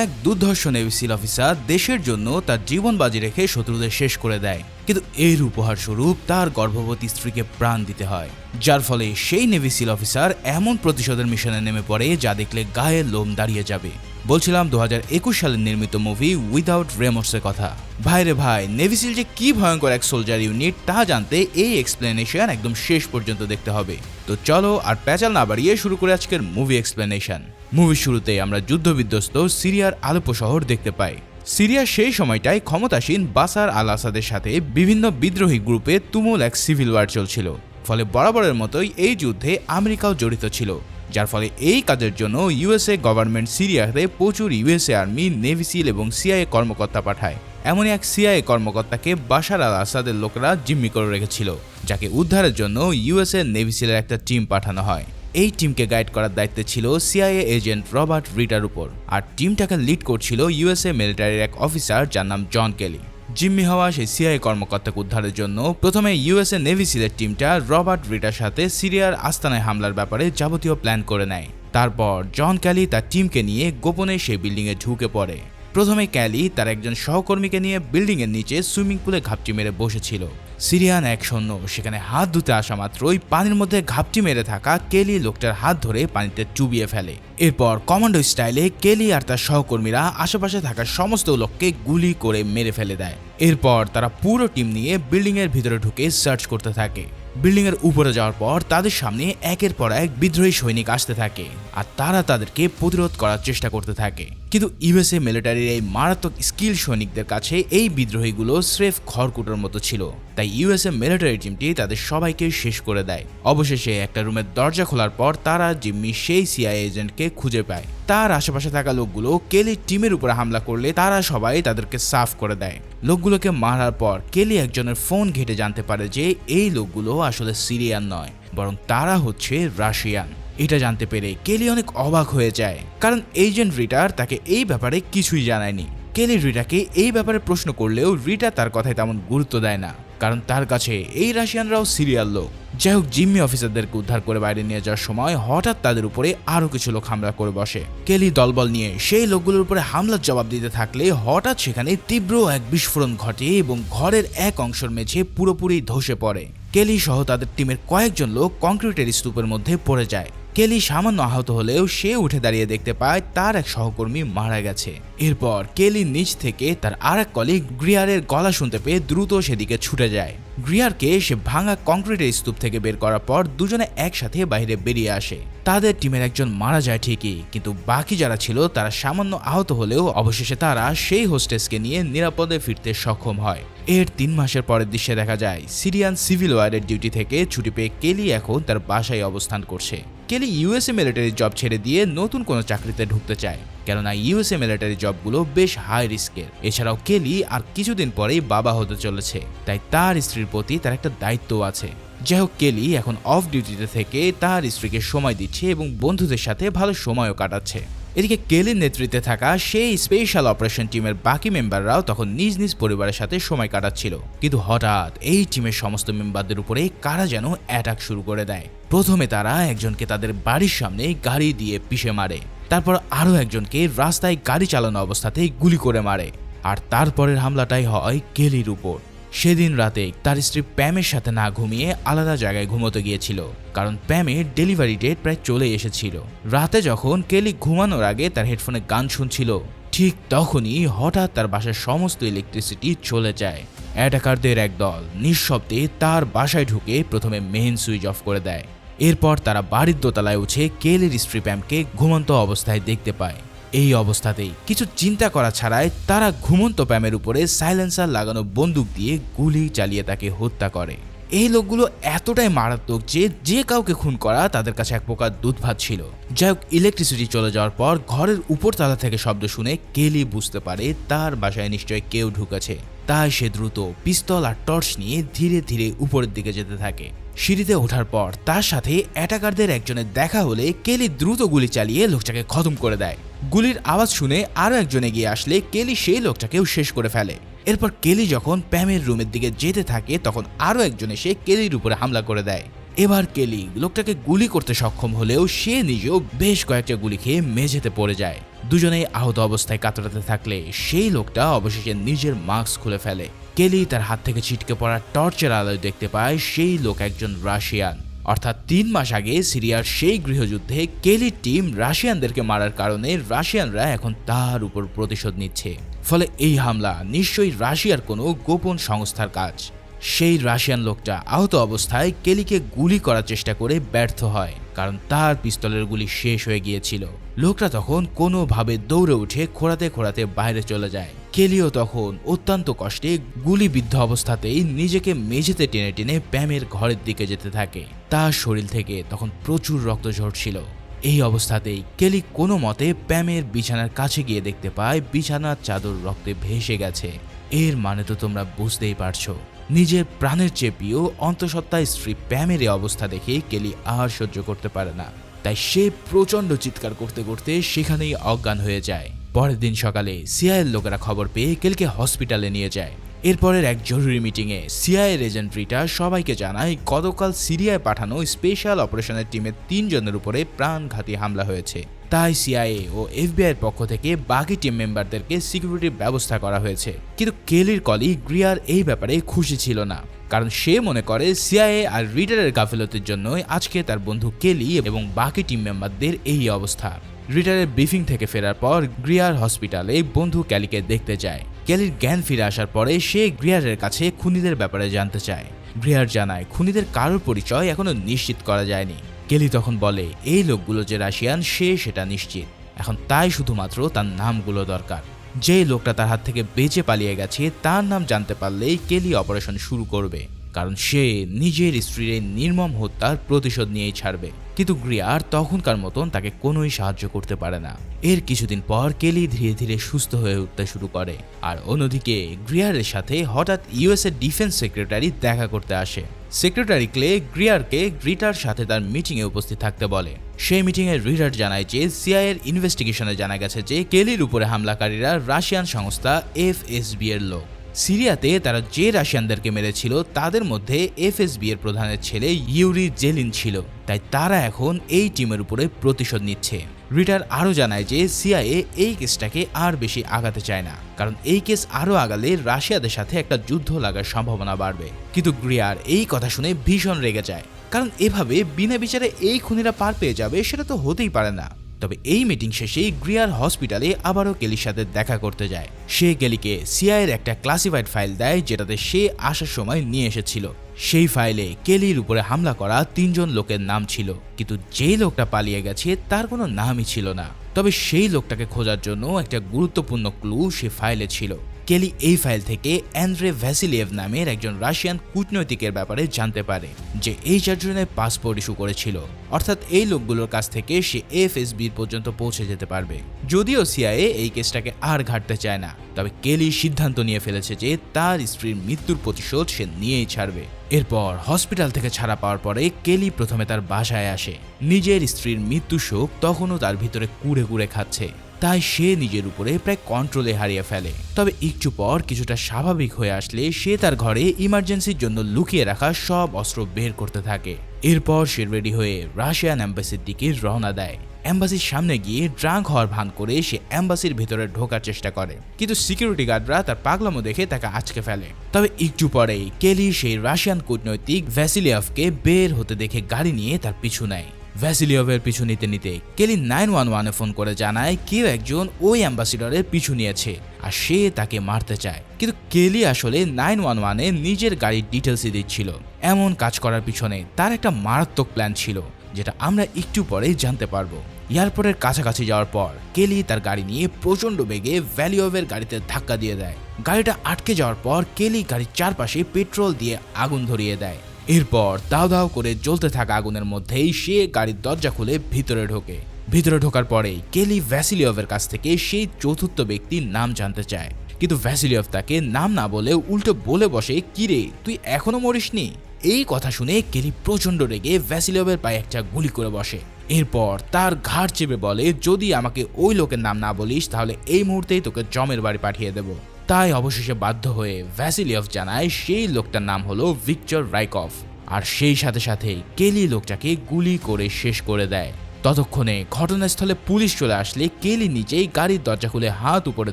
এক দুর্ধর্ষ navy seal officer দেশের জন্য তার জীবন বাজি রেখে শত্রুদের শেষ করে দেয়। কিন্তু এর উপহার স্বরূপ তার গর্ভবতী স্ত্রীকে প্রাণ দিতে হয়, যার ফলে সেই নেভি সিল অফিসার এমন প্রতিশোধের মিশনে নেমে পড়ে যা দেখলে গায়ের লোম দাঁড়িয়ে যাবে। বলছিলাম দু হাজার একুশ সালে নির্মিত মুভি উইদাউট রেমোর্সের কথা। ভাইরে ভাই নেভি সিল যে কি ভয়ঙ্কর এক সোলজার ইউনিট তা জানতে এই এক্সপ্লেনেশন একদম শেষ পর্যন্ত দেখতে হবে। তো চলো আর প্যাচাল না বাড়িয়ে শুরু করে আজকের মুভি এক্সপ্লেনেশন মুভির শুরুতে আমরা যুদ্ধবিধ্বস্ত সিরিয়ার আলেপো শহর দেখতে পাই। সিরিয়ার সেই সময়টায় ক্ষমতাসীন বাসার আল আসাদের সাথে বিভিন্ন বিদ্রোহী গ্রুপে তুমুল এক সিভিল ওয়ার চলছিল। ফলে বরাবরের মতোই এই যুদ্ধে আমেরিকাও জড়িত ছিল, যার ফলে এই কাজের জন্য ইউএসএ গভর্নমেন্ট সিরিয়াতে প্রচুর ইউএসএ আর্মি, নেভি সিল এবং সিআইএ কর্মকর্তা পাঠায়। এমনই এক সিআইএ কর্মকর্তাকে বাশার আল আসাদের লোকরা জিম্মি করে রেখেছিল, যাকে উদ্ধারের জন্য ইউএসএ নেভি সিলের একটা টিম পাঠানো হয়। এই টিমকে গাইড করার দায়িত্বে ছিল সিআইএ এজেন্ট রবার্ট রিটার উপর, আর টিমটাকে লিড করছিল ইউএসএ মিলিটারির এক অফিসার যার নাম জন কেলি। জিম্মি হওয়া সেই সিআইএ কর্মকর্তাকে উদ্ধারের জন্য প্রথমে ইউএসএ নেভি সিলের টিমটা রবার্ট রিটার সাথে সিরিয়ার আস্তানায় হামলার ব্যাপারে যাবতীয় প্ল্যান করে নেয়। তারপর জন ক্যালি তার টিমকে নিয়ে গোপনে সেই বিল্ডিংয়ে ঢুকে পড়ে। প্রথমে ক্যালি তার একজন সহকর্মীকে নিয়ে বিল্ডিংয়ের নিচে সুইমিং পুলে ঘাপটি মেরে বসেছিল। সিরিয়ান এক সৈন্য। সেখানে হাত ধুতে আসা মাত্রই পানির মধ্যে ঘাপটি মেরে থাকা কেলি লোকটার হাত ধরে পানিতে চুবিয়ে ফেলে। এরপর কমান্ডো স্টাইলে কেলি আর তার সহকর্মীরা আশেপাশে থাকা সমস্ত লোককে গুলি করে মেরে ফেলে দেয়। এরপর তারা পুরো টিম নিয়ে বিল্ডিং এর ভিতরে ঢুকে সার্চ করতে থাকে। বিল্ডিং এর উপরে যাওয়ার পর তাদের সামনে একের পর এক বিদ্রোহী সৈনিক আসতে থাকে। আর তারা তাদেরকে প্রতিরোধ করার চেষ্টা করতে থাকে। কিন্তু ইউএসএ মিলিটারির এই মারাত্মক স্কিল সৈনিকদের কাছে এই বিদ্রোহীগুলো স্রেফ খড়কুটোর মতো ছিল। তাই ইউএসএ মিলিটারি টিমটি তাদের সবাইকে শেষ করে দেয়। অবশেষে একটা রুমের দরজা খোলার পর তারা জিম্মি সেই সিআই এজেন্টকে খুঁজে পায়। তার আশেপাশে থাকা লোকগুলো কেলি টিমের উপরে হামলা করলে তারা সবাই তাদেরকে সাফ করে দেয়। লোকগুলোকে মারার পর কেলি একজনের ফোন ঘেটে জানতে পারে যে এই লোকগুলো আসলে সিরিয়ান নয়, বরং তারা হচ্ছে রাশিয়ান। এটা জানতে পেরে কেলি অনেক অবাক হয়ে যায়। কারণ এজেন্ট রিটার তাকে এই ব্যাপারে কিছুই জানায়নি। কেলি রিটাকে এই ব্যাপারে প্রশ্ন করলেও রিটা তার কথায় তেমন গুরুত্ব দেয় না। কারণ তার কাছে এই রাশিয়ানরাও সিরিয়াল লোক। যাই হোক, জিম্মি অফিসারদেরকে উদ্ধার করে বাইরে নিয়ে যাওয়ার সময় হঠাৎ তাদের উপরে আরও কিছু লোক হামলা করে বসে। কেলি দলবল নিয়ে সেই লোকগুলোর উপরে হামলার জবাব দিতে থাকলে হঠাৎ সেখানে তীব্র এক বিস্ফোরণ ঘটে এবং ঘরের এক অংশের মেঝে পুরোপুরি ধসে পড়ে। কেলি সহ তাদের টিমের কয়েকজন লোক কংক্রিটের স্তূপের মধ্যে পড়ে যায়। কেলি সামান্য আহত হলেও সে উঠে দাঁড়িয়ে দেখতে পায় তার এক সহকর্মী মারা গেছে। এরপর কেলি নিচ থেকে তার আর এক কলিগ গ্রিয়ারের গলা শুনতে পেয়ে দ্রুত সেদিকে ছুটে যায়। গ্রিয়ারকে সে ভাঙা কংক্রিটের স্তূপ থেকে বের করার পর দুজনে একসাথে বাইরে বেরিয়ে আসে। তাদের টিমের একজন মারা যায় ঠিকই, কিন্তু বাকি যারা ছিল তারা সামান্য আহত হলেও অবশেষে তারা সেই হোস্টেসকে নিয়ে নিরাপদে ফিরতে সক্ষম হয়। এর তিন মাসের পরের দৃশ্যে দেখা যায়, সিরিয়ান সিভিল ওয়ারের ডিউটি থেকে ছুটি পেয়ে কেলি এখন তার বাসায় অবস্থান করছে। কেলি ইউএসএ মিলিটারি জব ছেড়ে দিয়ে নতুন কোনো চাকরিতে ঢুকতে চায়, কেননা ইউএসএ মিলিটারি জবগুলো বেশ হাই রিস্কের এছাড়াও কেলি আর কিছুদিন পরেই বাবা হতে চলেছে, তাই তার স্ত্রীর প্রতি তার একটা দায়িত্ব আছে। যাই হোক কেলি এখন অফ ডিউটিতে থেকে তার স্ত্রীকে সময় দিচ্ছে এবং বন্ধুদের সাথে ভালো সময়ও কাটাচ্ছে। এদিকে কেলির নেতৃত্বে থাকা সেই স্পেশাল অপারেশন টিমের বাকি মেম্বাররাও তখন নিজ নিজ পরিবারের সাথে সময় কাটাচ্ছিল। কিন্তু হঠাৎ এই টিমের সমস্ত মেম্বারদের উপরে কারা যেন অ্যাটাক শুরু করে দেয়। প্রথমে তারা একজনকে তাদের বাড়ির সামনে গাড়ি দিয়ে পিষে মারে। তারপর আরও একজনকে রাস্তায় গাড়ি চালানো অবস্থাতেই গুলি করে মারে। আর তারপরের হামলাটাই হয় কেলির উপর। সেদিন রাতে তার স্ত্রী প্যামের সাথে না ঘুমিয়ে আলাদা জায়গায় ঘুমোতে গিয়েছিল, কারণ প্যামের ডেলিভারি ডেট প্রায় চলে এসেছিল। রাতে যখন কেলি ঘুমানোর আগে তার হেডফোনে গান শুনছিল, ঠিক তখনই হঠাৎ তার বাসার সমস্ত ইলেকট্রিসিটি চলে যায়। অ্যাটাকারদের একদল নিঃশব্দে তার বাসায় ঢুকে প্রথমে মেইন সুইচ অফ করে দেয়। এরপর তারা বাড়ির দোতলায় উঠে কেলির স্ত্রী প্যামকে ঘুমন্ত অবস্থায় দেখতে পায়। এই অবস্থাতেই। কিছু চিন্তা করা ছাড়াই তারা ঘুমন্ত প্যামের উপরে সাইলেন্সার লাগানো বন্দুক দিয়ে গুলি চালিয়ে তাকে হত্যা করে। এই লোকগুলো এতটাই মারাত্মক যে যে কাউকে খুন করা তাদের কাছে এক প্রকার দুধ ভাত ছিল। যাই হোক ইলেকট্রিসিটি চলে যাওয়ার পর ঘরের উপর তালা থেকে শব্দ শুনে কেলি বুঝতে পারে তার বাসায় নিশ্চয় কেউ ঢুকেছে। তাই সে দ্রুত পিস্তল আর টর্চ নিয়ে ধীরে ধীরে উপরের দিকে যেতে থাকে। সিঁড়িতে ওঠার পর তার সাথে অ্যাটাকারদের একজনের দেখা হলে কেলি দ্রুত গুলি চালিয়ে লোকটাকে খতম করে দেয়। গুলির আওয়াজ শুনে আরও একজন এগিয়ে আসলে কেলি সেই লোকটাকেও শেষ করে ফেলে। এরপর কেলি যখন প্যামের রুমের দিকে যেতে থাকে, তখন আরও একজন এসে কেলির উপরে হামলা করে দেয়। এবার কেলি লোকটাকে গুলি করতে সক্ষম হলেও সে নিজেও বেশ কয়েকটা গুলি খেয়ে মেঝেতে পড়ে যায়। দুজনেই আহত অবস্থায় কাতরাতে থাকলে সেই লোকটা অবশেষে নিজের মাস্ক খুলে ফেলে। কেলি তার হাত থেকে ছিটকে পড়া টর্চের আলোয় দেখতে পায় সেই লোক একজন রাশিয়ান। অর্থাৎ তিন মাস আগে সিরিয়ার সেই গৃহযুদ্ধে কেলির টিম রাশিয়ানদেরকে মারার কারণে রাশিয়ানরা এখন তার উপর প্রতিশোধ নিচ্ছে। ফলে এই হামলা নিশ্চয়ই রাশিয়ার কোনো গোপন সংস্থার কাজ। সেই রাশিয়ান লোকটা আহত অবস্থায় কেলিকে গুলি করার চেষ্টা করে ব্যর্থ হয়, কারণ তার পিস্তলের গুলি শেষ হয়ে গিয়েছিল। লোকটা তখন কোনোভাবে দৌড়ে উঠে খোঁড়াতে খোঁড়াতে বাইরে চলে যায়। কেলিও তখন অত্যন্ত কষ্টে গুলিবিদ্ধ অবস্থাতেই নিজেকে মেঝেতে টেনে টেনে প্যামের ঘরের দিকে যেতে থাকে। তার শরীর থেকে তখন প্রচুর রক্ত ঝরছিল। এই অবস্থাতেই কেলি কোনো মতে প্যামের বিছানার কাছে গিয়ে দেখতে পায় বিছানার চাদর রক্তে ভেসে গেছে। এর মানে তো তোমরা বুঝতেই পারছ। নিজের প্রাণের চেয়ে প্রিয় অন্তঃসত্ত্বা স্ত্রী প্যামের অবস্থা দেখে কেলি আর সহ্য করতে পারে না। তাই সে প্রচণ্ড চিৎকার করতে করতে সেখানেই অজ্ঞান হয়ে যায়। পরের দিন সকালে সিআইয়ের লোকেরা খবর পেয়ে কেলকে হসপিটালে নিয়ে যায়। এরপরের এক জরুরি মিটিংয়ে সিআইয়ের এজেন্ট রিটা সবাইকে জানায়, গতকাল সিরিয়ায় পাঠানো স্পেশাল অপারেশনের টিমের তিনজনের উপরে প্রাণঘাতী হামলা হয়েছে। তাই সিআইএ ও এফবিআইয়ের পক্ষ থেকে বাকি টিম মেম্বারদেরকে সিকিউরিটির ব্যবস্থা করা হয়েছে। কিন্তু কেলির কলি গ্রিয়ার এই ব্যাপারে খুশি ছিল না। কারণ সে মনে করে সিআইএ আর রিডারের গাফিলতির জন্যই আজকে তার বন্ধু কেলি এবং বাকি টিম মেম্বারদের এই অবস্থা। রিটারের ব্রিফিং থেকে ফেরার পর গ্রিয়ার হসপিটালে বন্ধু ক্যালিকে দেখতে যায়। ক্যালির জ্ঞান ফিরে আসার পরে সে গ্রিয়ারের কাছে খুনিদের ব্যাপারে জানতে চায়। গ্রিয়ার জানায়, খুনিদের কারোর পরিচয় এখনও নিশ্চিত করা যায়নি। কেলি তখন বলে, এই লোকগুলো যে রাশিয়ান, সে সেটা নিশ্চিত। এখন তাই শুধুমাত্র তার নামগুলো দরকার। যে লোকটা তার হাত থেকে বেঁচে পালিয়ে গেছে, তার নাম জানতে পারলেই কেলি অপারেশন শুরু করবে। কারণ সে নিজের স্ত্রীর এই নির্মম হত্যার প্রতিশোধ নিয়েই ছাড়বে। কিন্তু গ্রিয়ার তখনকার মতন তাকে কোনোই সাহায্য করতে পারে না। এর কিছুদিন পর কেলি ধীরে ধীরে সুস্থ হয়ে উঠতে শুরু করে। আর অন্যদিকে গ্রিয়ারের সাথে হঠাৎ ইউএস এর ডিফেন্স সেক্রেটারি দেখা করতে আসে। সেক্রেটারি ক্লে গ্রিয়ারকে রিটার সাথে তার মিটিংয়ে উপস্থিত থাকতে বলে। সেই মিটিংয়ে রিটার জানায় যে সিআইয়ের ইনভেস্টিগেশনে জানা গেছে যে কেলির উপরে হামলাকারীরা রাশিয়ান সংস্থা এফএসবি এর লোক। সিরিয়াতে তারা যে রাশিয়ানদেরকে মেরেছিল তাদের মধ্যে এফএসবি এর প্রধানের ছেলে ইউরি জেলিন ছিল। তাই তারা এখন এই টিমের উপরে প্রতিশোধ নিচ্ছে। রিটার আরও জানায় যে সিআইএ এই কেসটাকে আর বেশি আগাতে চায় না, কারণ এই কেস আরও আগালে রাশিয়াদের সাথে একটা যুদ্ধ লাগার সম্ভাবনা বাড়বে। কিন্তু গ্রিয়ার এই কথা শুনে ভীষণ রেগে যায়, কারণ এভাবে বিনা বিচারে এই খুনিরা পার পেয়ে যাবে সেটা তো হতেই পারে না। তবে এই মিটিং শেষেই গ্রিয়ার হসপিটালে আবারও কেলির সাথে দেখা করতে যায়। সে কেলিকে সিআইয়ের একটা ক্লাসিফাইড ফাইল দেয় যেটাতে সে আসার সময় নিয়ে এসেছিল। সেই ফাইলে কেলির উপরে হামলা করা তিনজন লোকের নাম ছিল, কিন্তু যে লোকটা পালিয়ে গেছে তার কোনো নামই ছিল না। তবে সেই লোকটাকে খোঁজার জন্য একটা গুরুত্বপূর্ণ ক্লু সে ফাইলে ছিল। কেলি এই ফাইল থেকে অ্যান্ড্রে ভ্যাসিলিয়েভ নামের একজন রাশিয়ান কূটনৈতিকের ব্যাপারে জানতে পারে, যে এই চারজনের পাসপোর্ট ইস্যু করেছিল। অর্থাৎ এই লোকগুলোর কাছ থেকে সে এফএসবির পর্যন্ত পৌঁছে যেতে পারবে। যদিও সিআইএ এই কেসটাকে আর ঘাটতে চায় না, তবে কেলি সিদ্ধান্ত নিয়ে ফেলেছে যে তার স্ত্রীর মৃত্যুর প্রতিশোধ সে নিয়েই ছাড়বে। এরপর হসপিটাল থেকে ছাড়া পাওয়ার পরে কেলি প্রথমে তার বাসায় আসে। নিজের স্ত্রীর মৃত্যু শোক তখনও তার ভিতরে কুড়ে কুড়ে খাচ্ছে। তাই সে নিজের উপরে প্রায় কন্ট্রোলে হারিয়ে ফেলে। তবে একটু পর কিছুটা স্বাভাবিক হয়ে আসলে সে তার ঘরে ইমার্জেন্সির জন্য লুকিয়ে রাখা সব অস্ত্র বের করতে থাকে। এরপর সে রেডি হয়ে রাশিয়ান অ্যাম্বাসির দিকে রওনা দেয়। অ্যাম্বাসির সামনে গিয়ে ড্রাঙ্ক হওয়ার ভান করে সে অ্যাম্বাসির ভেতরে ঢোকার চেষ্টা করে। কিন্তু সিকিউরিটি গার্ডরা তার পাগলামো দেখে তাকে আটকে ফেলে। তবে একটু পরেই কেলি সেই রাশিয়ান কূটনৈতিক ভ্যাসিলিয়াফকে বের হতে দেখে গাড়ি নিয়ে তার পিছু নেয়। ভ্যাসিলিয়ভের পিছু নিতে নিতে কেলি নাইন ওয়ান ওয়ানে ফোন করে জানায়, কেউ একজন ওই অ্যাম্বাসিডরের পিছু নিয়েছে আর সে তাকে মারতে চায়। কিন্তু কেলি আসলে নাইন ওয়ান ওয়ানে নিজের গাড়ির ডিটেলসই দিচ্ছিল। এমন কাজ করার পিছনে তার একটা মারাত্মক প্ল্যান ছিল, যেটা আমরা একটু পরেই জানতে পারব। এয়ারপোর্টের কাছাকাছি যাওয়ার পর কেলি তার গাড়ি নিয়ে প্রচণ্ড বেগে ভ্যালিওভের গাড়িতে ধাক্কা দিয়ে দেয়। গাড়িটা আটকে যাওয়ার পর কেলি গাড়ির চারপাশে পেট্রোল দিয়ে আগুন ধরিয়ে দেয়। এরপর দাও দাও করে জ্বলতে থাকা আগুনের মধ্যেই সে গাড়ির দরজা খুলে ভিতরে ঢোকে। ভিতরে ঢোকার পরেই কেলি ভ্যাসিলিয়ভের কাছ থেকে সেই চতুর্থ ব্যক্তির নাম জানতে চায়। কিন্তু ভ্যাসিলিয়ভ তাকে নাম না বলে উল্টো বলে বসে কিরে তুই এখনও মরিসনি? এই কথা শুনে কেলি প্রচণ্ড রেগে ভ্যাসিলিয়ভের পায়ে একটা গুলি করে বসে। এরপর তার ঘাড় চেপে বলে, যদি আমাকে ওই লোকের নাম না বলিস, তাহলে এই মুহূর্তেই তোকে জমের বাড়ি পাঠিয়ে দেব। তাই অবশেষে বাধ্য হয়ে ভ্যাসিলিয়ভ জানায় সেই লোকটার নাম হলো ভিক্টর রাইকফ। আর সেই সাথে সাথে কেলি লোকটাকে গুলি করে শেষ করে দেয়। ততক্ষণে ঘটনাস্থলে পুলিশ চলে আসলে কেলি নিজেই গাড়ির দরজা খুলে হাত উপরে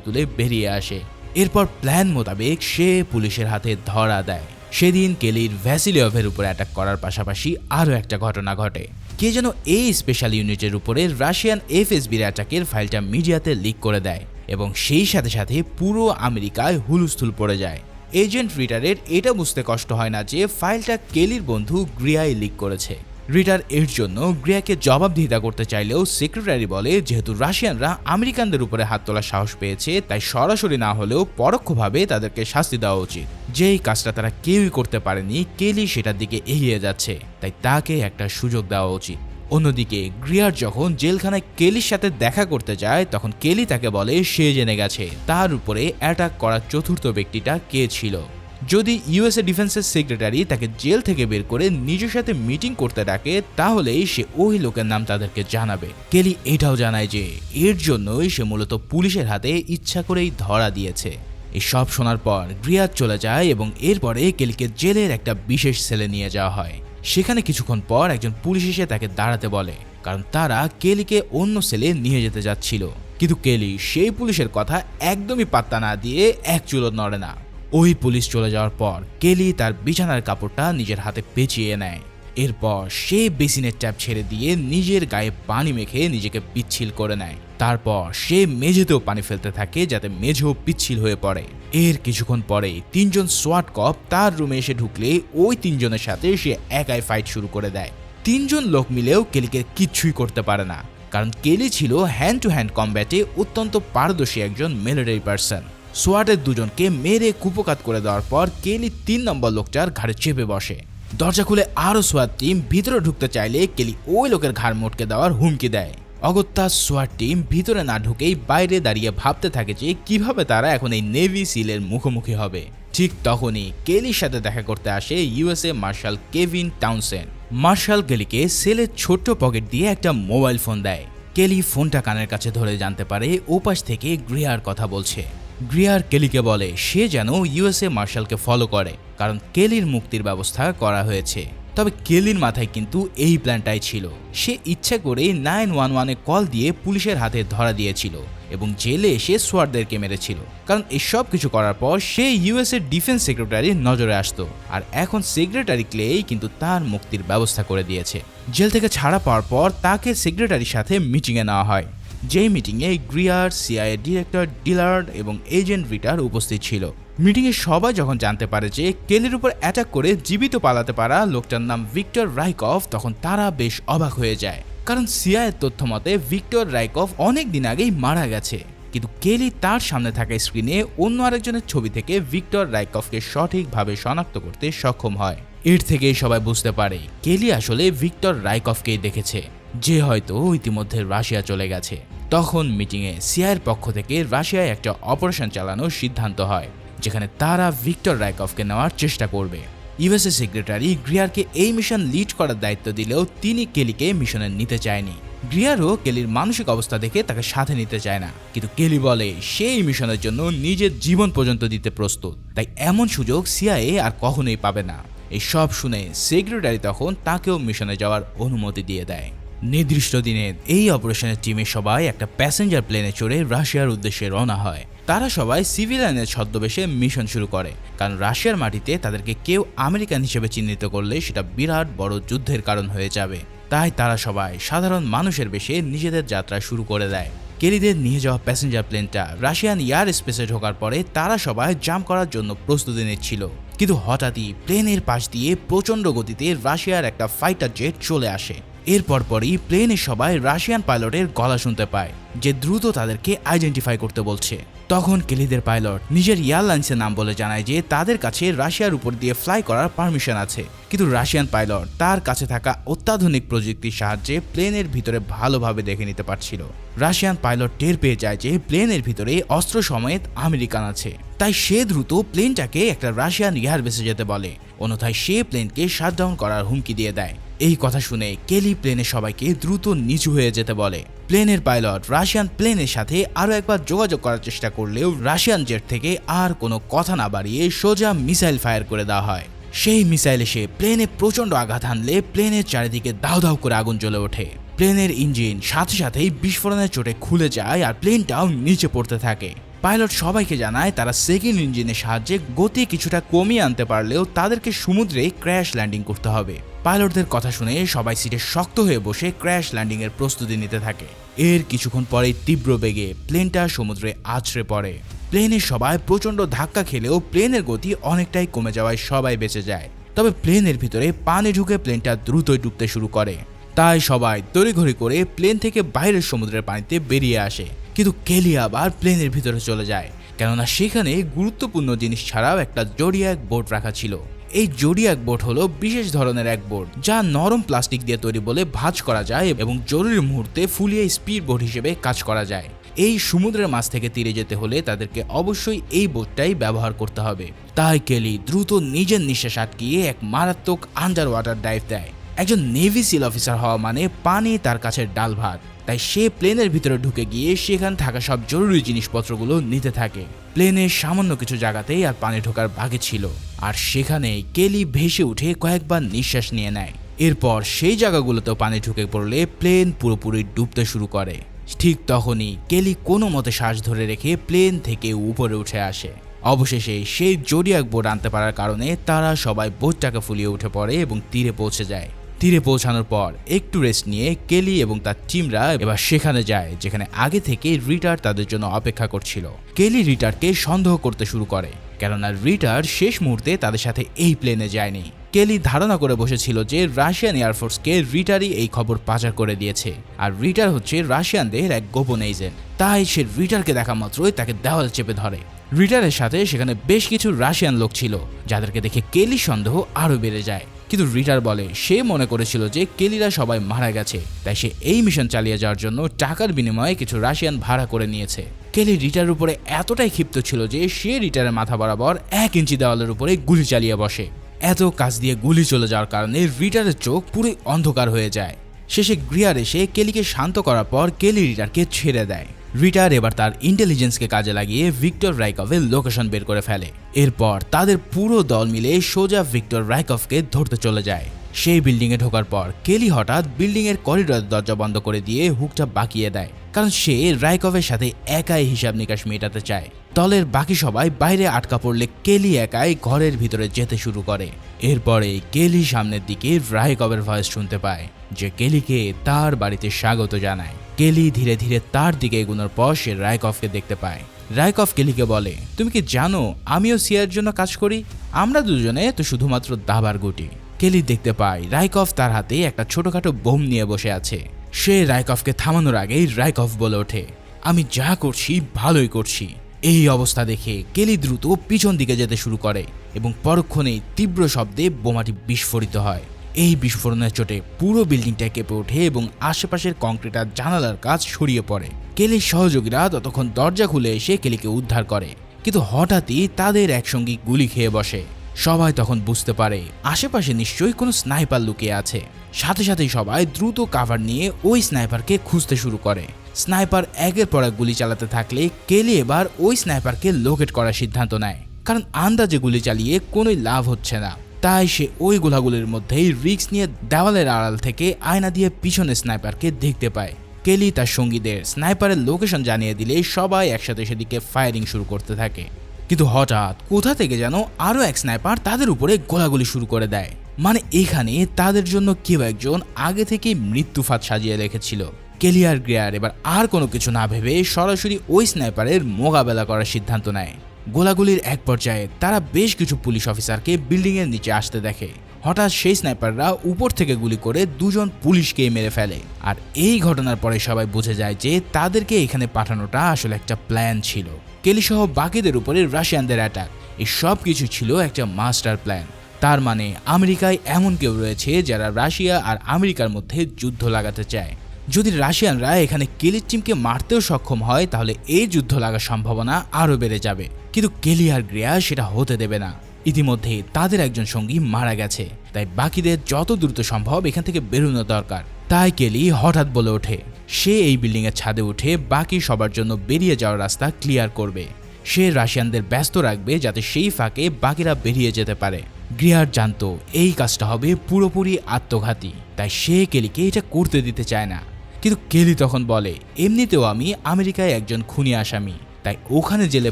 তুলে বেরিয়ে আসে। এরপর প্ল্যান মোতাবেক সে পুলিশের হাতে ধরা দেয়। সেদিন কেলির ভ্যাসিলিয়ভের উপর অ্যাটাক করার পাশাপাশি আরও একটা ঘটনা ঘটে। কে যেন এই স্পেশাল ইউনিটের উপরে রাশিয়ান এফএসবির অ্যাটাকের ফাইলটা মিডিয়াতে লিক করে দেয়। এবং সেই সাথে সাথে পুরো আমেরিকায় হুলুস্থুল পড়ে যায়। এজেন্ট রিটারের এটা বুঝতে কষ্ট হয় না যে ফাইলটা কেলির বন্ধু গ্রিয়াই লিক করেছে। রিটার এর জন্য গ্রিয়াকে জবাবদিহিতা করতে চাইলেও সেক্রেটারি বলে, যেহেতু রাশিয়ানরা আমেরিকানদের উপরে হাত তোলার সাহস পেয়েছে, তাই সরাসরি না হলেও পরোক্ষভাবে তাদেরকে শাস্তি দেওয়া উচিত। যেই কাজটা তারা কেউই করতে পারেনি, কেলি সেটার দিকে এগিয়ে যাচ্ছে, তাই তাকে একটা সুযোগ দেওয়া উচিত। অন্যদিকে গ্রিয়ার যখন জেলখানায় কেলির সাথে দেখা করতে যায়, তখন কেলি তাকে বলে, সে জেনে গেছে। তার উপরে অ্যাটাক করার চতুর্থ ব্যক্তিটা কে ছিল? যদি ইউএসএ ডিফেন্সের সেক্রেটারি তাকে জেল থেকে বের করে নিজের সাথে মিটিং করতে ডাকে, তাহলেই সে ওই লোকের নাম তাদেরকে জানাবে। কেলি এটাও জানায় যে, এর জন্যই সে মূলত পুলিশের হাতে ইচ্ছা করেই ধরা দিয়েছে। এই সব শোনার পর গ্রিয়াদ চলে যায় এবং এরপরে কেলিকে জেলের একটা বিশেষ সেলে নিয়ে যাওয়া হয়। সেখানে কিছুক্ষণ পর একজন পুলিশ এসে তাকে দাঁড়াতে বলে, কারণ তারা কেলিকে অন্য সেলে নিয়ে যেতে যাচ্ছিল। কিন্তু কেলি সেই পুলিশের কথা একদমই পাত্তা না দিয়ে এক চুলো নড়ে না। ওই পুলিশ চলে যাওয়ার পর কেলি তার বিছানার কাপড়টা নিজের হাতে পেঁচিয়ে নেয়। এরপর সে বেসিনের ট্যাপ ছেড়ে দিয়ে নিজের গায়ে পানি মেখে নিজেকে পিচ্ছিল করে নেয়। তারপর সে মেঝেতেও পানি ফেলতে থাকে যাতে মেঝেও পিচ্ছিল হয়ে পড়ে। এর কিছুক্ষণ পরে তিনজন সোয়াট কপ তার রুমে এসে ঢুকলে ওই তিনজনের সাথে সে একাই ফাইট শুরু করে দেয়। তিনজন লোক মিলেও কেলিকে কিচ্ছুই করতে পারে না, কারণ কেলি ছিল হ্যান্ড টু হ্যান্ড কম্ব্যাটে অত্যন্ত পারদর্শী একজন মিলিটারি পার্সন সোয়াটের দুজনকে মেরে কুপকাত করে দেওয়ার পর কেলি তিন নম্বর লোকটার ঘাড়ে চেপে বসে। দরজা খুলে আরও সোয়াট টিম ভিতরে ঢুকতে চাইলে কেলি ওই লোকের ঘাড় মোটকে দেওয়ার হুমকি দেয়। অগত্যা সোয়াট টিম ভিতরে না ঢুকেই বাইরে দাঁড়িয়ে ভাবতে থাকে যে কীভাবে তারা এখন এই নেভি সিলের মুখোমুখি হবে। ঠিক তখনই কেলির সাথে দেখা করতে আসে USA marshal Kevin Townsend. Marshal কেলিকে সেলের ছোট্ট পকেট দিয়ে একটা মোবাইল ফোন দেয়। কেলি ফোনটা কানের কাছে ধরে জানতে পারে ওপাশ থেকে গ্রিয়ার কথা বলছে। গ্রিয়ার কেলিকে বলে, সে যেন ইউএসএ মার্শালকে ফলো করে, কারণ কেলির মুক্তির ব্যবস্থা করা হয়েছে। তবে কেলির মাথায় কিন্তু এই প্ল্যানটাই ছিল। সে ইচ্ছা করে নাইন ওয়ান ওয়ানে কল দিয়ে পুলিশের হাতে ধরা দিয়েছিল এবং জেলে এসে সোয়ারদেরকে মেরেছিল। কারণ এসব কিছু করার পর সে ইউএস এর ডিফেন্স সেক্রেটারির নজরে আসতো, আর এখন সেক্রেটারি ক্লেই কিন্তু তার মুক্তির ব্যবস্থা করে দিয়েছে। জেল থেকে ছাড়া পাওয়ার পর তাকে সেক্রেটারির সাথে মিটিংয়ে নেওয়া হয়। যেই মিটিংয়ে গ্রিয়ার, সিআইএ ডিরেক্টর, ডিলার্ড এবং এজেন্ট রিটার উপস্থিত ছিল। মিটিংয়ে সবাই যখন জানতে পারে যে কেলের উপর অ্যাটাক করে জীবিত পালাতে পারা লোকটার নাম ভিক্টর রাইকফ, তখন তারা বেশ অবাক হয়ে যায়। কারণ সিআইয়ের তথ্য মতে, ভিক্টর রাইকফ অনেক দিন আগেই মারা গেছে। কিন্তু কেলি তার সামনে থাকা স্ক্রিনে অন্য আরেকজনের ছবি থেকে ভিক্টর রাইকফকে সঠিকভাবে শনাক্ত করতে সক্ষম হয়। এর থেকেই সবাই বুঝতে পারে, কেলি আসলে ভিক্টর রাইকফকেই দেখেছে। যে হয়তো ইতিমধ্যে রাশিয়া চলে গেছে। তখন মিটিংয়ে সিআইয়ের পক্ষ থেকে রাশিয়ায় একটা অপারেশন চালানোর সিদ্ধান্ত হয়, যেখানে তারা ভিক্টর রাইকফকে নেওয়ার চেষ্টা করবে। ইউএসএ সেক্রেটারি গ্রিয়ারকে এই মিশন লিড করার দায়িত্ব দিলেও তিনি কেলিকে মিশনে নিতে চায়নি। গ্রিয়ারও কেলির মানসিক অবস্থা দেখে তাকে সাথে নিতে চায় না। কিন্তু কেলি বলে, সেই মিশনের জন্য নিজের জীবন পর্যন্ত দিতে প্রস্তুত। তাই এমন সুযোগ সিআইএ আর কখনোই পাবে না। এই সব শুনে সেক্রেটারি তখন তাকেও মিশনে যাওয়ার অনুমতি দিয়ে দেয়। নির্দিষ্ট দিনে এই অপারেশনের টিমের সবাই একটা প্যাসেঞ্জার প্লেনে চড়ে রাশিয়ার উদ্দেশ্যে রওনা হয়। তারা সবাই সিভিল সিভিলিয়ানের ছদ্মবেশে মিশন শুরু করে, কারণ রাশিয়ার মাটিতে তাদেরকে কেউ আমেরিকান হিসেবে চিহ্নিত করলে সেটা বিরাট বড় যুদ্ধের কারণ হয়ে যাবে। তাই তারা সবাই সাধারণ মানুষের বেশে নিজেদের যাত্রা শুরু করে দেয়। কেলিদের নিয়ে যাওয়া প্যাসেঞ্জার প্লেনটা রাশিয়ান এয়ার স্পেসে ঢোকার পরে তারা সবাই জাম্প করার জন্য প্রস্তুতি নিচ্ছিল। কিন্তু হঠাৎই প্লেনের পাশ দিয়ে প্রচণ্ড গতিতে রাশিয়ার একটা ফাইটার জেট চলে আসে। এরপর পরই প্লেনে সবাই রাশিয়ান পাইলটের গলা শুনতে পায়, যে দ্রুত তাদেরকে আইডেন্টিফাই করতে বলছে। তখন কেলিদের পাইলট নিজের এয়ারলাইন্সের নাম বলে জানায় যে তাদের কাছে রাশিয়ার উপর দিয়ে ফ্লাই করার পারমিশন আছে। কিন্তু রাশিয়ান পাইলট তার কাছে থাকা অত্যাধুনিক প্রযুক্তির সাহায্যে প্লেনের ভিতরে ভালোভাবে দেখে নিতে পারছিল। রাশিয়ান পাইলট টের পেয়ে যায় যে প্লেনের ভিতরে অস্ত্র সমেত আমেরিকান আছে। তাই সে দ্রুত প্লেনটাকে একটা রাশিয়ান এয়ারবেসে যেতে বলে। অন্যথায় সে প্লেনকে শাটডাউন করার হুমকি দিয়ে দেয়। এই কথা শুনে কেলি প্লেনে সবাইকে দ্রুত নিচু হয়ে যেতে বলে। প্লেনের পাইলট রাশিয়ান প্লেনের সাথে আরও একবার যোগাযোগ করার চেষ্টা করলেও রাশিয়ান জেট থেকে আর কোনো কথা না বাড়িয়ে সোজা মিসাইল ফায়ার করে দেওয়া হয়। সেই মিসাইল এসে প্লেনে প্রচণ্ড আঘাত হানলে প্লেনের চারিদিকে দাউ দাউ করে আগুন জ্বলে ওঠে। প্লেনের ইঞ্জিন সাথে সাথেই বিস্ফোরণের চোটে খুলে যায় আর প্লেনটাও নিচে পড়তে থাকে। পাইলট সবাইকে জানায় তারা সেকেন্ড ইঞ্জিনের সাহায্যে গতি কিছুটা কমিয়ে আনতে পারলেও তাদেরকে সমুদ্রে ক্র্যাশ ল্যান্ডিং করতে হবে। পাইলটদের কথা শুনে সবাই সিটে শক্ত হয়ে বসে ক্র্যাশ ল্যান্ডিং এর প্রস্তুতি নিতে থাকে। এর কিছুক্ষণ পরেই তীব্র বেগে প্লেনটা সমুদ্রে আছড়ে পড়ে। প্লেনের সবাই প্রচণ্ড ধাক্কা খেলেও প্লেনের গতি অনেকটাই কমে যাওয়ায় সবাই বেঁচে যায়। তবে প্লেনের ভিতরে পানি ঢুকে প্লেনটা দ্রুতই ডুবতে শুরু করে। তাই সবাই তড়িঘড়ি করে প্লেন থেকে বাইরের সমুদ্রের পানিতে বেরিয়ে আসে। কিন্তু কেলি আবার প্লেনের ভিতরে চলে যায়। কেননা সেখানে গুরুত্বপূর্ণ জিনিস ছাড়াও একটা জোডিয়াক বোট রাখা ছিল। এই জোডিয়াক বোট হলো বিশেষ ধরনের এক বোট, যা নরম প্লাস্টিক দিয়ে তৈরি বলে ভাঁজ করা যায় এবং জরুরি মুহূর্তে ফুলিয়ে স্পিড বোট হিসেবে কাজ করা যায়। এই সমুদ্রের মাছ থেকে তীরে যেতে হলে তাদেরকে অবশ্যই এই বোটটাই ব্যবহার করতে হবে। তাই কেলি দ্রুত নিজের নিঃশ্বাস আটকিয়ে এক মারাত্মক আন্ডার ওয়াটার ডাইভ দেয়। একজন নেভি সিল অফিসার হওয়া মানে পানি তার কাছে ডাল ভাত। তাই সে প্লেনের ভিতরে ঢুকে গিয়ে সেখানে থাকা সব জরুরি জিনিসপত্রগুলো নিতে থাকে। প্লেনের সামান্য কিছু জায়গাতেই আর পানি ঢোকার বাকি ছিল, আর সেখানে কেলি ভেসে উঠে কয়েকবার নিঃশ্বাস নিয়ে নেয়। এরপর সেই জায়গাগুলোতেও পানি ঢুকে পড়লে প্লেন পুরোপুরি ডুবতে শুরু করে। ঠিক তখনই কেলি কোনো মতে শ্বাস ধরে রেখে প্লেন থেকে উপরে উঠে আসে। অবশেষে সেই জোডিয়াক বোট আনতে পারার কারণে তারা সবাই বোটটাকে ফুলিয়ে উঠে পড়ে এবং তীরে পৌঁছে যায়। তীরে পৌঁছানোর পর একটু রেস্ট নিয়ে কেলি এবং তার টিমরা এবার সেখানে যায়, যেখানে আগে থেকে রিটার তাদের জন্য অপেক্ষা করছিল। কেলি রিটারকে সন্দেহ করতে শুরু করে, কেননা রিটার শেষ মুহূর্তে তাদের সাথে এই প্লেনে যায়নি। কেলি ধারণা করে বসেছিল যে রাশিয়ান এয়ারফোর্সকে রিটারই এই খবর পাচার করে দিয়েছে, আর রিটার হচ্ছে রাশিয়ানদের এক গোপন এজেন্ট তাই সে রিটারকে দেখা মাত্রই তাকে দেওয়াল চেপে ধরে। রিটারের সাথে সেখানে বেশ কিছু রাশিয়ান লোক ছিল, যাদেরকে দেখে কেলি সন্দেহ আরও বেড়ে যায়। কিন্তু রিটার বলে, সে মনে করেছিল যে কেলিরা সবাই মারা গেছে, তাই সে এই মিশন চালিয়ে যাওয়ার জন্য টাকার বিনিময়ে কিছু রাশিয়ান ভাড়া করে নিয়েছে। কেলি রিটার উপরে এতটাই ক্ষিপ্ত ছিল যে সে রিটারের মাথা বরাবর এক ইঞ্চি দেওয়ালের উপরে গুলি চালিয়ে বসে। এত কাজ দিয়ে গুলি চলে যাওয়ার কারণে রিটারের চোখ পুরোই অন্ধকার হয়ে যায়। শেষে গ্রিয়ার এসে কেলিকে শান্ত করার পর কেলি রিটারকে ছেড়ে দেয়। রিটার এবার তার ইন্টেলিজেন্সকে কাজে লাগিয়ে ভিক্টর রাইকভের লোকেশন বের করে ফেলে। এরপর তাদের পুরো দল মিলে সোজা ভিক্টর রাইকভকে ধরতে চলে যায়। সেই বিল্ডিংয়ে ঢোকার পর কেলি হঠাৎ বিল্ডিংয়ের করিডোর দরজা বন্ধ করে দিয়ে হুকটা বাকিয়ে দেয়। কারণ সে রাইকভের সাথে একাই হিসাব নিকাশ মেটাতে চায়। দলের বাকি সবাই বাইরে আটকা পড়লে কেলি একাই ঘরের ভিতরে যেতে শুরু করে। এরপরে কেলি সামনের দিকে রাইকভের ভয়েস শুনতে পায়, যে কেলিকে তার বাড়িতে স্বাগত জানায়। কেলি ধীরে ধীরে তার দিকে এগোনোর পর সে রাইকফকে দেখতে পায়। রাইকফ কেলিকে বলে, তুমি কি জানো আমিও সিয়ার জন্য কাজ করি? আমরা দুজনে তো শুধুমাত্র দাবার গুটি। কেলি দেখতে পায় রাইকফ তার হাতে একটা ছোটখাটো বোম নিয়ে বসে আছে। সে রাইকফকে থামানোর আগেই রাইকফ বলে ওঠে, আমি যা করছি ভালোই করছি। এই অবস্থা দেখে কেলি দ্রুত পিছন দিকে যেতে শুরু করে এবং পরক্ষণেই তীব্র শব্দে বোমাটি বিস্ফোরিত হয়। এই বিস্ফোরণের চোটে পুরো বিল্ডিংটা কেঁপে ওঠে এবং আশেপাশের কংক্রিট আর জানালার কাজ সরিয়ে পড়ে। কেলির সহযোগীরা ততক্ষণ দরজা খুলে এসে কেলিকে উদ্ধার করে। কিন্তু হঠাৎই তাদের একসঙ্গে গুলি খেয়ে বসে। সবাই তখন বুঝতে পারে, আশেপাশে নিশ্চয়ই কোনো স্নাইপার লুকিয়ে আছে। সাথে সাথেই সবাই দ্রুত কাভার নিয়ে ওই স্নাইপারকে খুঁজতে শুরু করে। স্নাইপার একের পর এক গুলি চালাতে থাকলে কেলি এবার ওই স্নাইপারকে লোকেট করার সিদ্ধান্ত নেয়। কারণ আন্দাজে গুলি চালিয়ে কোনোই লাভ হচ্ছে না। তাই সে ওই গোলাগুলির মধ্যেই রিক্স নিয়ে দেওয়ালের আড়াল থেকে আয়না দিয়ে পিছনে স্নাইপারকে দেখতে পায়। কেলি তার সঙ্গীদের স্নাইপারের লোকেশন জানিয়ে দিলে সবাই একসাথে সেদিকে ফায়ারিং শুরু করতে থাকে। কিন্তু হঠাৎ কোথা থেকে যেন আরও এক স্নাইপার তাদের উপরে গোলাগুলি শুরু করে দেয়। মানে এখানে তাদের জন্য কেউ একজন আগে থেকেই মৃত্যু ফাঁদ সাজিয়ে রেখেছিল। কেলিয়ার গ্রেয়ার এবার আর কোনো কিছু না ভেবে সরাসরি ওই স্নাইপারের মোকাবেলা করার সিদ্ধান্ত নেয়। গোলাগুলির এক পর্যায়ে তারা বেশ কিছু পুলিশ অফিসারকে বিল্ডিংয়ের নিচে আসতে দেখে। হঠাৎ সেই স্নাইপাররা উপর থেকে গুলি করে দুজন পুলিশকে মেরে ফেলে। আর এই ঘটনার পরে সবাই বুঝে যায় যে তাদেরকে এখানে পাঠানোটা আসলে একটা প্ল্যান ছিল। কেলিসহ বাকিদের উপরে রাশিয়ানদের অ্যাটাক। এই সব কিছু ছিল একটা মাস্টার প্ল্যান। তার মানে আমেরিকায় এমন কেউ রয়েছে যারা রাশিয়া আর আমেরিকার মধ্যে যুদ্ধ লাগাতে চায়। যদি রাশিয়ানরা এখানে কেলির টিমকে মারতেও সক্ষম হয়, তাহলে এই যুদ্ধ লাগার সম্ভাবনা আরও বেড়ে যাবে। কিন্তু কেলি আর গ্রেয়া সেটা হতে দেবে না। ইতিমধ্যে তাদের একজন সঙ্গী মারা গেছে। তাই বাকিদের যত দ্রুত সম্ভব এখান থেকে বেরোনো দরকার। তাই কেলি হঠাৎ বলে ওঠে, সে এই বিল্ডিংয়ের ছাদে উঠে বাকি সবার জন্য বেরিয়ে যাওয়ার রাস্তা ক্লিয়ার করবে। সে রাশিয়ানদের ব্যস্ত রাখবে যাতে সেই ফাঁকে বাকিরা বেরিয়ে যেতে পারে। গ্রিয়ার জানতো, এই কাজটা হবে পুরোপুরি আত্মঘাতী, তাই সে কেলিকে এটা করতে দিতে চায় না। কিন্তু কেলি তখন বলে, এমনিতেও আমি আমেরিকায় একজন খুনি আসামি। তাই ওখানে জেলে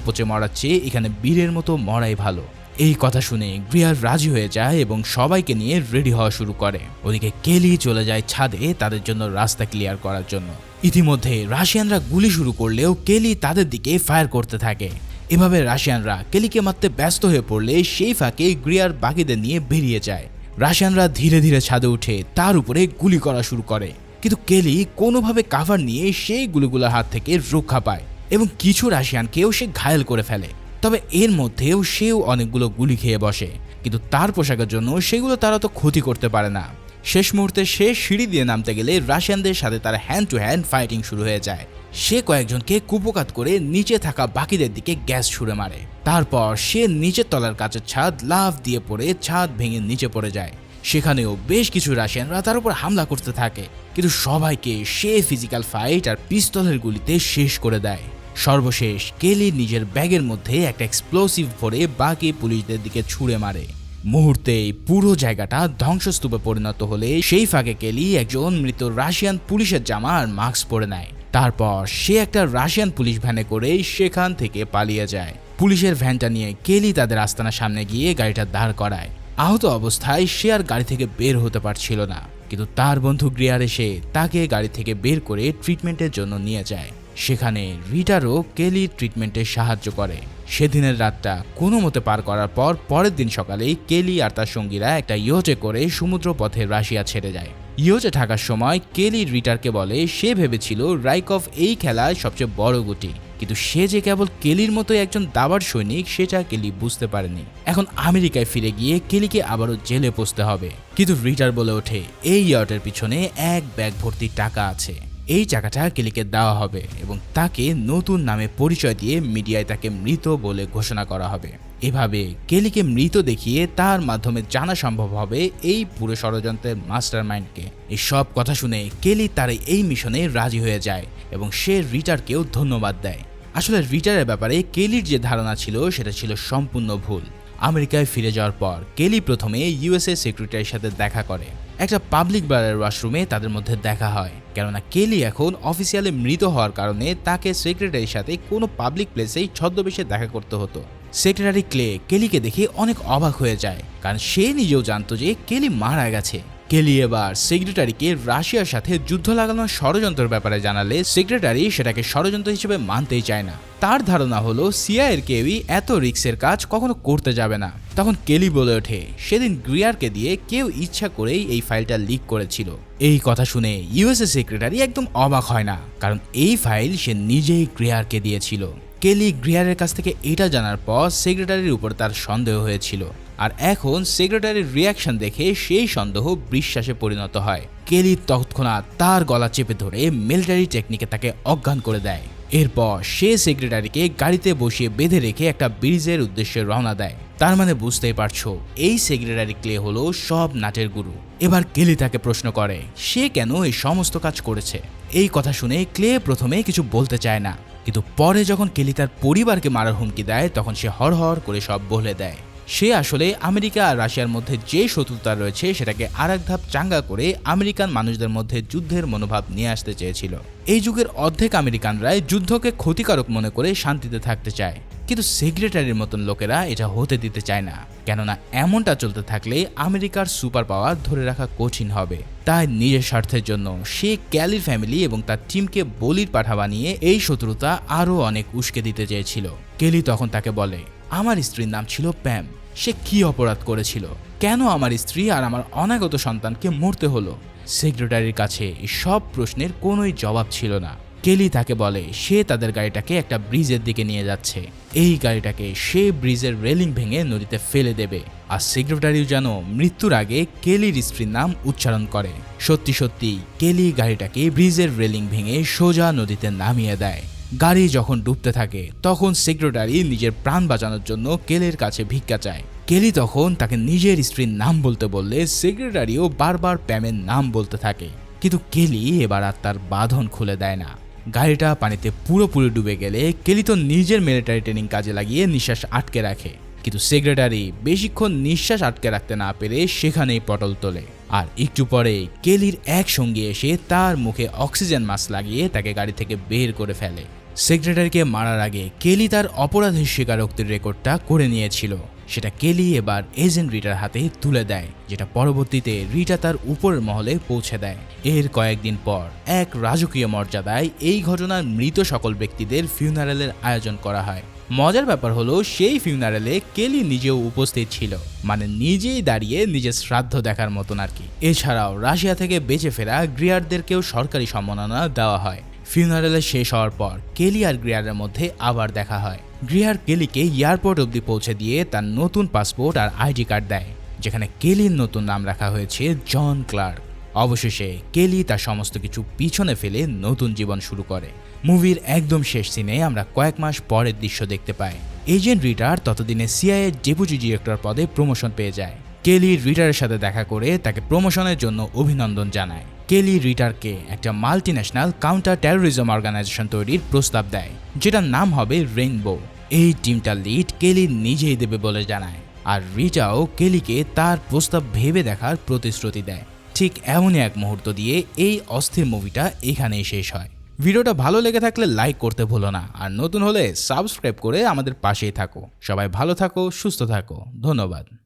পচে মরার চেয়ে এখানে বীরের মতো মরাই ভালো। এই কথা শুনে গ্রিয়ার রাজি হয়ে যায় এবং সবাইকে নিয়ে রেডি হওয়া শুরু করে। ওদিকে কেলি চলে যায় ছাদে তাদের জন্য রাস্তা ক্লিয়ার করার জন্য। ইতিমধ্যে রাশিয়ানরা গুলি শুরু করলেও কেলি তাদের দিকে ফায়ার করতে থাকে। এভাবে রাশিয়ানরা কেলিকে মারতে ব্যস্ত হয়ে পড়লে সেই ফাঁকে গ্রিয়ার বাকিদের নিয়ে বেরিয়ে যায়। রাশিয়ানরা ধীরে ধীরে ছাদে উঠে তার উপরে গুলি করা শুরু করে। কিন্তু কেলি কোনোভাবে কাভার নিয়ে সেই গুলিগুলোর হাত থেকে রক্ষা পায়। এবং কিছু রাশিয়ানকেও সে ঘায়েল করে ফেলে। তবে এর মধ্যেও সেও অনেকগুলো গুলি খেয়ে বসে। কিন্তু তার পোশাকের জন্য সেগুলো তারা তো ক্ষতি করতে পারে না। শেষ মুহূর্তে সে সিঁড়ি দিয়ে নামতে গেলে রাশিয়ানদের সাথে তার হ্যান্ড টু হ্যান্ড ফাইটিং শুরু হয়ে যায়। সে কয়েকজনকে কুপকাত করে নিচে থাকা বাকিদের দিকে গ্যাস ছুড়ে মারে। তারপর সে নিচের তলার কাছের ছাদ লাভ দিয়ে পড়ে ছাদ ভেঙে নিচে পড়ে যায়। সেখানেও বেশ কিছু রাশিয়ানরা তার উপর হামলা করতে থাকে। কিন্তু সবাইকে সে ফিজিক্যাল ফাইট আর পিস্তলের গুলিতে শেষ করে দেয়। সর্বশেষ কেলি নিজের ব্যাগের মধ্যে একটা এক্সপ্লোসিভ ভরে বাকি পুলিশদের দিকে ছুঁড়ে মারে। মুহূর্তেই পুরো জায়গাটা ধ্বংসস্তূপে পরিণত হলে সেই ফাঁকে কেলি একজন মৃত রাশিয়ান পুলিশের জামা আর মাস্ক পরে নেয়। তারপর সে একটা রাশিয়ান পুলিশ ভ্যানে করে সেখান থেকে পালিয়ে যায়। পুলিশের ভ্যানটা নিয়ে কেলি তাদের আস্তানার সামনে গিয়ে গাড়িটা দাঁড় করায়। আহত অবস্থায় সে আর গাড়ি থেকে বের হতে পারছিল না। কিন্তু তার বন্ধু গ্রিয়ার এসে তাকে গাড়ি থেকে বের করে ট্রিটমেন্টের জন্য নিয়ে যায়। সেখানে রিটারও কেলির ট্রিটমেন্টে সাহায্য করে। সেদিনের রাতটা কোনো মতে পার করার পর পরের দিন সকালেই কেলি আর তার সঙ্গীরা একটা ইয়োচে করে সমুদ্র পথে রাশিয়া ছেড়ে যায়। ইয়োচে থাকার সময় কেলি রিটারকে বলে, সে ভেবেছিল রাইকফ এই খেলায় সবচেয়ে বড় গুটি। কিন্তু সে যে কেবল কেলির মতো একজন দাবার সৈনিক, সেটা কেলি বুঝতে পারেনি। এখন আমেরিকায় ফিরে গিয়ে কেলিকে আবারও জেলে পৌঁছতে হবে। কিন্তু রিটার বলে ওঠে, এই ইয়ার্টের পিছনে এক ব্যাগ ভর্তি টাকা আছে। এই জায়গাটা কেলিকে দেওয়া হবে এবং তাকে নতুন নামে পরিচয় দিয়ে মিডিয়ায় তাকে মৃত বলে ঘোষণা করা হবে। এভাবে কেলিকে মৃত দেখিয়ে তার মাধ্যমে জানা সম্ভব হবে এই পুরো ষড়যন্ত্রের মাস্টার মাইন্ডকে এই সব কথা শুনে কেলি তার এই মিশনে রাজি হয়ে যায় এবং সে রিটারকেও ধন্যবাদ দেয়। আসলে রিটারের ব্যাপারে কেলির যে ধারণা ছিল, সেটা ছিল সম্পূর্ণ ভুল। আমেরিকায় ফিরে যাওয়ার পর কেলি প্রথমে ইউএসএ সেক্রেটারির সাথে দেখা করে। একটা পাবলিক বারের ওয়াশরুমে তাদের মধ্যে দেখা হয়। কেননা কেলি এখন অফিসিয়ালি মৃত হওয়ার কারণে তাকে সেক্রেটারির সাথে কোনো পাবলিক প্লেসেই ছদ্মবেশে দেখা করতে হতো। সেক্রেটারি ক্লে কেলিকে দেখে অনেক অবাক হয়ে যায়, কারণ সে নিজেও জানতো যে কেলি মারা গেছে। কেলি এবার সেক্রেটারিকে রাশিয়ার সাথে যুদ্ধ লাগানোর ষড়যন্ত্রের ব্যাপারে জানালে সেক্রেটারি সেটাকে ষড়যন্ত্র হিসেবে মানতেই চায় না। তার ধারণা হলো, সিআইয়ের কেউই এত রিক্সের কাজ কখনো করতে যাবে না। তখন কেলি বলে ওঠে, সেদিন গ্রিয়ারকে দিয়ে কেউ ইচ্ছা করেই এই ফাইলটা লিক করেছিল। এই কথা শুনে ইউএসএ সেক্রেটারি একদম অবাক হয় না, কারণ এই ফাইল সে নিজেই গ্রিয়ারকে দিয়েছিল। কেলি গ্রিয়ারের কাছ থেকে এটা জানার পর সেক্রেটারির উপর তার সন্দেহ হয়েছিল। আর এখন সেক্রেটারির রিয়াকশন দেখে সেই সন্দেহ বিশ্বাসে পরিণত হয়। কেলি তৎক্ষণাৎ তার গলা চেপে ধরে মিলিটারি টেকনিকে তাকে অজ্ঞান করে দেয়। এরপর সে সেক্রেটারিকে গাড়িতে বসিয়ে বেঁধে রেখে একটা ব্রিজের উদ্দেশ্যে রওনা দেয়। তার মানে বুঝতেই পারছ, এই সেক্রেটারি ক্লে হলো সব নাটের গুরু। এবার কেলি তাকে প্রশ্ন করে, সে কেন এই সমস্ত কাজ করেছে? এই কথা শুনে ক্লে প্রথমে কিছু বলতে চায় না। কিন্তু পরে যখন কেলি তার পরিবারকে মারার হুমকি দেয়, তখন সে হর হর করে সব বলে দেয়। সে আসলে আমেরিকা আর রাশিয়ার মধ্যে যে শত্রুতা রয়েছে, সেটাকে আর এক ধাপ চাঙ্গা করে আমেরিকান মানুষদের মধ্যে যুদ্ধের মনোভাব নিয়ে আসতে চেয়েছিল। এই যুগের অর্ধেক আমেরিকানরাই যুদ্ধকে ক্ষতিকারক মনে করে শান্তিতে থাকতে চায়। কিন্তু সেক্রেটারির মতন লোকেরা এটা হতে দিতে চায় না। কেননা এমনটা চলতে থাকলে আমেরিকার সুপার পাওয়ার ধরে রাখা কঠিন হবে। তাই নিজের স্বার্থের জন্য সে ক্যালির ফ্যামিলি এবং তার টিমকে বলির পাঠা বানিয়ে এই শত্রুতা আরও অনেক উস্কে দিতে চেয়েছিল। কেলি তখন তাকে বলে, আমার স্ত্রীর নাম ছিল প্যাম। সে কি অপরাধ করেছিল? কেন আমার স্ত্রী আর আমার অনাগত সন্তানকে মরতে হলো? সেক্রেটারির কাছে সব প্রশ্নের কোনোই জবাব ছিল না। কেলি তাকে বলে, সে তাদের গাড়িটাকে একটা ব্রিজের দিকে নিয়ে যাচ্ছে। এই গাড়িটাকে সে ব্রিজের রেলিং ভেঙে নদীতে ফেলে দেবে। আর সেক্রেটারিও যেন মৃত্যুর আগে কেলির স্ত্রীর নাম উচ্চারণ করে। সত্যি সত্যি, কেলি গাড়িটাকে ব্রিজের রেলিং ভেঙে সোজা নদীতে নামিয়ে দেয়। গাড়ি যখন ডুবতে থাকে, তখন সেক্রেটারি নিজের প্রাণ বাঁচানোর জন্য কেলের কাছে ভিক্ষা চায়। কেলি তখন তাকে নিজের স্ত্রীর নাম বলতে বললে সেক্রেটারিও বারবার প্যামের নাম বলতে থাকে। কিন্তু কেলি এবার আর তার বাঁধন খুলে দেয় না। গাড়িটা পানিতে পুরোপুরি ডুবে গেলে কেলি তো নিজের মিলিটারি ট্রেনিং কাজে লাগিয়ে নিঃশ্বাস আটকে রাখে। কিন্তু সেক্রেটারি বেশিক্ষণ নিঃশ্বাস আটকে রাখতে না পেরে সেখানেই পটল তোলে। আর একটু পরে কেলির এক সঙ্গী এসে তার মুখে অক্সিজেন মাস্ক লাগিয়ে তাকে গাড়ি থেকে বের করে ফেলে। সেক্রেটারিকে মারার আগে কেলি তার অপরাধের স্বীকারোক্তির রেকর্ডটা করে নিয়েছিল। সেটা কেলি এবার এজেন্ট রিটার হাতে তুলে দেয়, যেটা পরবর্তীতে রিটা তার উপরের মহলে পৌঁছে দেয়। এর কয়েকদিন পর এক রাজকীয় মর্যাদায় এই ঘটনার মৃত সকল ব্যক্তিদের ফিউনারেলের আয়োজন করা হয়। মজার ব্যাপার হলো, সেই ফিউনারেলে কেলি নিজেও উপস্থিত ছিল মানে নিজেই দাঁড়িয়ে নিজের শ্রাদ্ধ দেখার মতন আর কি। এছাড়াও রাশিয়া থেকে বেঁচে ফেরা গ্রিয়ারদেরকেও সরকারি সম্মাননা দেওয়া হয়। ফিউনারেলে শেষ হওয়ার পর, কেলি আর গ্রিয়ারের মধ্যে আবার দেখা হয়। গ্রিয়ার কেলিকে এয়ারপোর্ট অবধি পৌঁছে দিয়ে তার নতুন পাসপোর্ট আর আইডি কার্ড দেয়, যেখানে কেলির নতুন নাম রাখা হয়েছে জন ক্লার্ক। অবশেষে, কেলি তার সমস্ত কিছু পিছনে ফেলে নতুন জীবন শুরু করে। মুভির একদম শেষ সিনে আমরা কয়েক মাস পরের দৃশ্য দেখতে পাই। এজেন্ট রিটার ততদিনে সিআইএ ডেপুটি ডিরেক্টর পদে প্রমোশন পেয়ে যায়। কেলি রিটারের সাথে দেখা করে তাকে প্রমোশনের জন্য অভিনন্দন জানায়। কেলি রিটারকে একটা multinational counter terrorism organisation তৈরির প্রস্তাব দেয়, যেটার নাম হবে রেইনবো এই টিমটার লিড কেলি নিজেই দেবে বলে জানায়, আর রিটাও কেলিকে তার প্রস্তাব ভেবে দেখার প্রতিশ্রুতি দেয়। ঠিক এমনই এক মুহূর্ত দিয়ে এই অস্থির মুভিটা এখানেই শেষ হয়। ভিডিওটা ভালো লেগে থাকলে লাইক করতে ভুলো না, আর নতুন হলে সাবস্ক্রাইব করে আমাদের পাশেই থাকো। সবাই ভালো থাকো, সুস্থ থাকো। ধন্যবাদ।